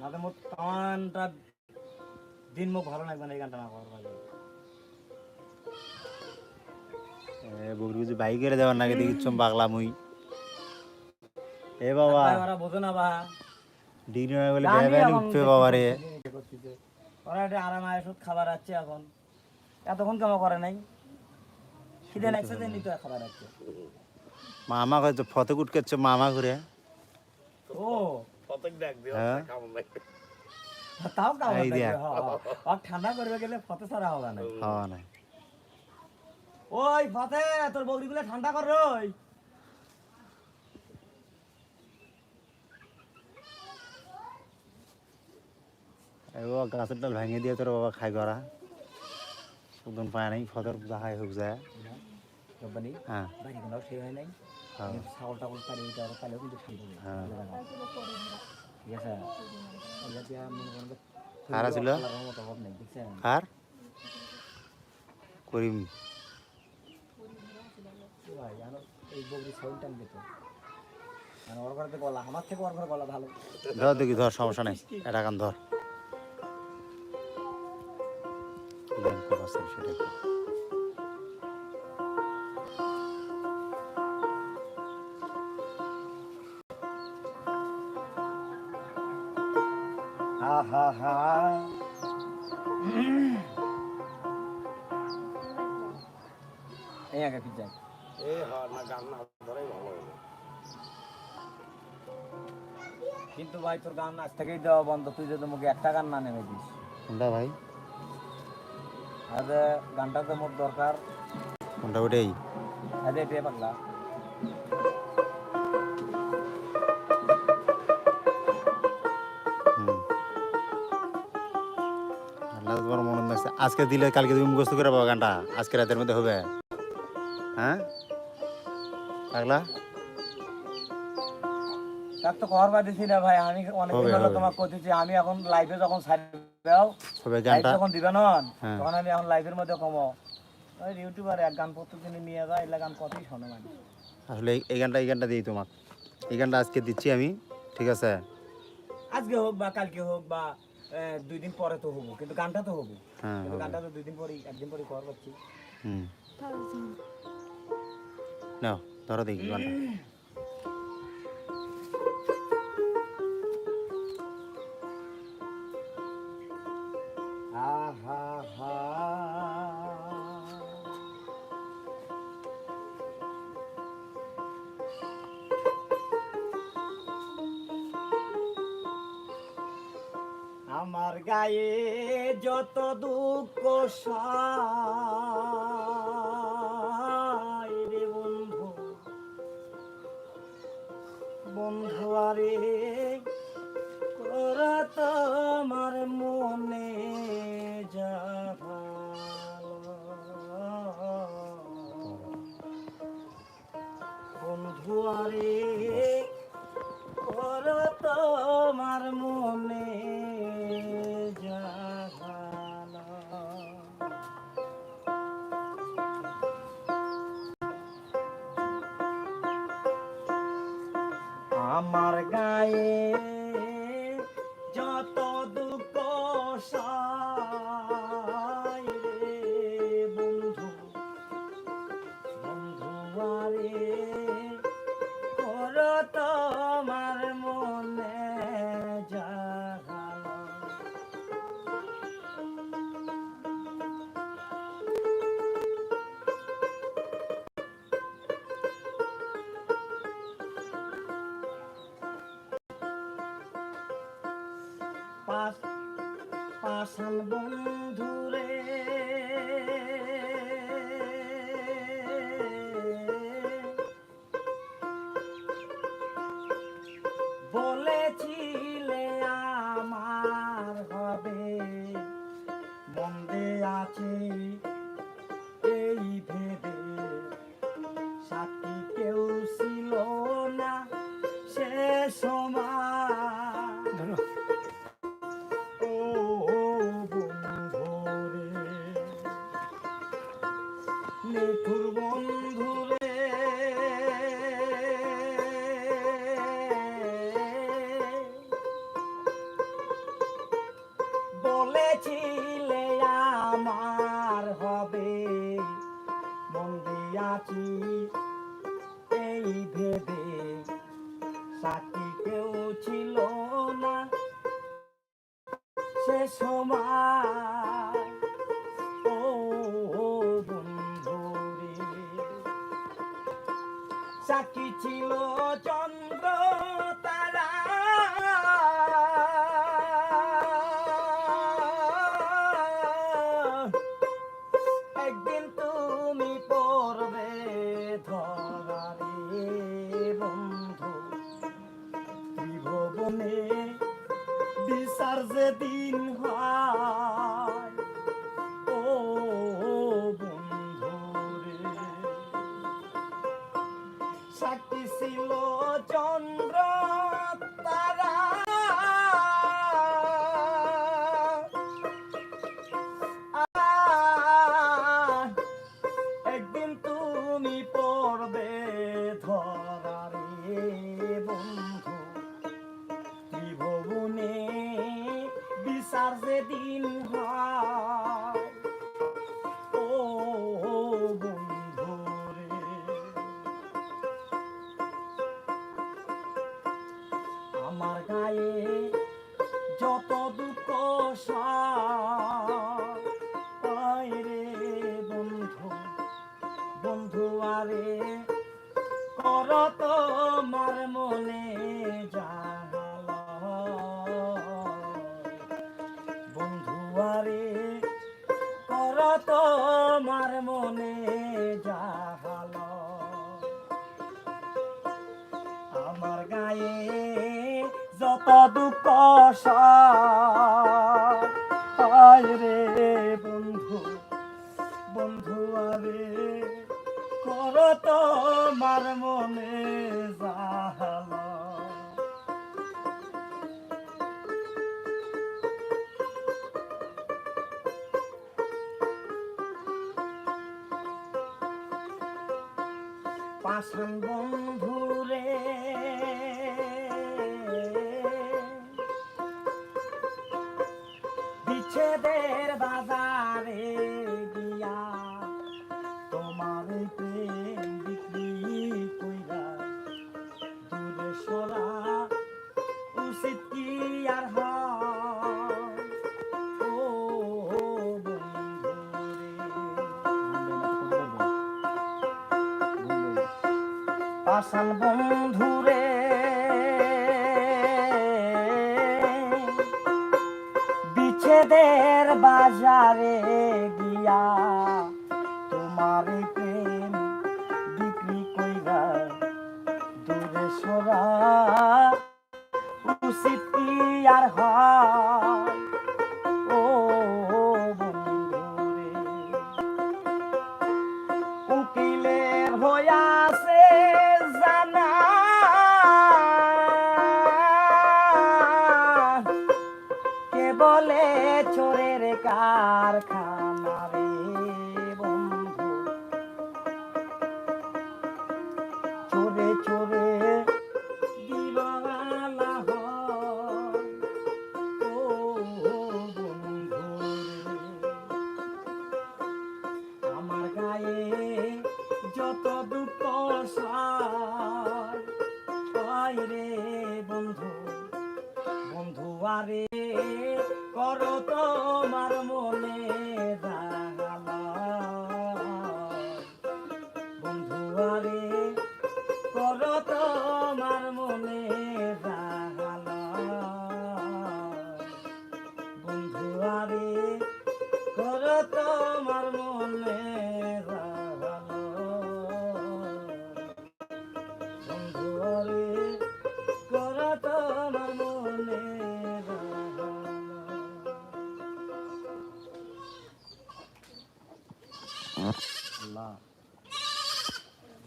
নাতে মোট কানটা দিন মুখ ভালো লাগবে না এই গানটা না বকরি বুঝি বাইক করে দেওয়ার নাকি দেখিচ্ছ পাগলা মুই। এ বাবা। ভাই, ওরা বোঝো না বা। ডিগ্রি নয় বলে বাবা রে ওরা এটা আরাম আয়সত খাবার আছে এখন। এতক্ষণ কেমন করে নাই? খিদে লাগছে যে নিতে খাবার আছে। মামা কয় তো ফটো কুট করছ মামা করে ও। তাও কামড় এই লাগবে, দেখ। আর ঠান্ডা করবে গেলে ফতে ছাড়া হবে না হওয়া নাই ওই ফতে তোর বগরিগুলো ঠান্ডা কর রই এই গাছের ডাল ভেঙে দিয়ে তোর বাবা খাই করা সুদন পায় নাই ফতর দেখাই হোক যায় কোম্পানি হ্যাঁ। বাড়ি কোনো সেই হয় নাই। হ্যাঁ। ছাগল টাগল পারি ওইটা পালেও কিন্তু হবে হ্যাঁ। ঠিক আছে? আর করিম। এই বগরি টান দিত। ধর দেখি ধর সমস্যা নেই। এটা ধর। হা হা হা। এই আগে পিজ্জা। কিন্তু ভাই তোর গান আজ থেকেই দেওয়া বন্ধ তুই যদি মুখে একটা গান না নেমে দিস কোনটা ভাই আজ গানটা তো মোট দরকার কোনটা ওটাই আজ এটাই পাগলা আজকে দিলে কালকে তুমি মুখস্থ করে পাবো গানটা। আজকে রাতের মধ্যে হবে। হ্যাঁ? পাগলা? তার তো খবর পাইতেছি না ভাই আমি অনেক হলো তোমাকে কইতেছি আমি এখন লাইভে যখন ছাড়বেও হবে গানটা। যখন দিবে না হ্যাঁ। তখন আমি এখন লাইভের মধ্যে কমো। ওই ইউটিউবার এক গান প্রত্যেকদিন নিয়ে যায় এগুলা গান কতই শোনে মানে আসলে এই- এই গানটা এই গানটা দিই এই গানটা আজকে দিচ্ছি আমি ঠিক আছে? আজকে হোক বা কালকে হোক বা দুই দিন পরে তো হব কিন্তু গানটা তো হব। হ্যাঁ কিন্তু গানটা তো দুই দিন পরেই একদিন পরে কর পাচ্ছি হুম। নাও ধরো দেখি গানটা। আমার গায়ে যত দুঃখ রে বন্ধু বন্ধু আরে করা তোমার মনে যা। বন্ধু আরে আমার গায়ে যত দুঃখ রে বন্ধু বন্ধু আরে কর পাশান বন্ধুরে। বলেছিলে আমার হবে নিঠুর বন্ধু রে বলেছিলে আমার হবে, মন দিয়াছি এই ভেবে। সাথী কেউ ছিল না, সে সময় সাক্ষী ছিল চন্দ্র তারা। একদিন তুমি পড়বে ধরারে বন্ধু ত্রিভুবনে বিচার যেদিন হয়। বন্ধু আরে কর তোমার মনে জানাল। বন্ধু আরে কর তোমার মনে জাহাল আমার গায়ে যত দুঃখ রে বন্ধু বন্ধু আরে কর তোমার মনে জাহালা। পাশান বন্ধুরে বিচ্ছেদের বাজারে পাশান বন্ধুরে। বিচ্ছেদের বাজারে গিয়া কারখানা। Uh-huh.